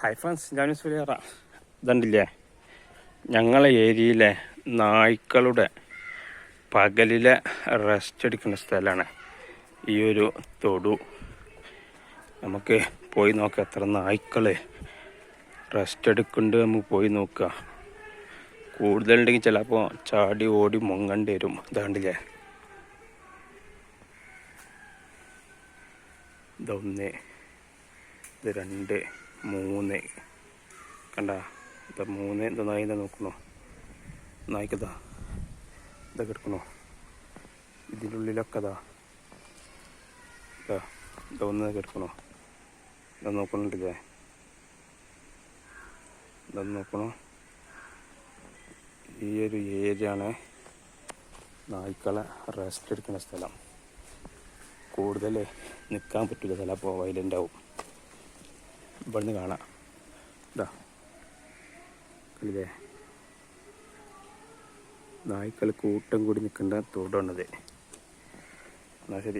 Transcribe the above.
Hi friends ഞാൻ സുരേറ ഇതുണ്ടില്ലേ? ഞങ്ങളെ ഏരിയയിലെ നായ്ക്കളുടെ പകലിലെ റെസ്റ്റ് എടുക്കുന്ന സ്ഥലമാണ്. ഈ ഒരു തൊടു. നമുക്ക് പോയി നോക്കാം എത്ര നായ്ക്കൾ റെസ്റ്റ് എടുക്കുന്നുണ്ട് നമുക്ക് പോയി നോക്കുക കൂടുതലുണ്ടെങ്കിൽ ചിലപ്പോൾ ചാടി ഓടി മുങ്ങേണ്ടി വരും. ഇതാണ്ടില്ലേ? ഇതൊന്ന് ഇത് രണ്ട് മൂന്ന്. കണ്ട? ഇത് മൂന്ന് ഇത് നായിനെ നോക്കണോ? നായ്ക്കതാ. ഇതൊക്കെ എടുക്കണോ? ഇതിനുള്ളിലൊക്കെ ഇതാ ഇതാ കിടക്കണോ എടുക്കണോ? നോക്കണുണ്ട് ഇതൊന്ന് നോക്കണോ? ഈ ഒരു ഏരിയ ആണ് നായ്ക്കളെ റെസ്റ്റ് എടുക്കുന്ന സ്ഥലം. കൂടുതൽ നിൽക്കാൻ പറ്റില്ല സ്ഥലം വയലന്റ് ആവും. ഇവിടുന്ന് കാണാം. ഇതാ കണ്ടില്ലേ? നായ്ക്കൾ കൂട്ടം കൂടി നിൽക്കേണ്ട തോടാണത്. എന്നാൽ ശരി.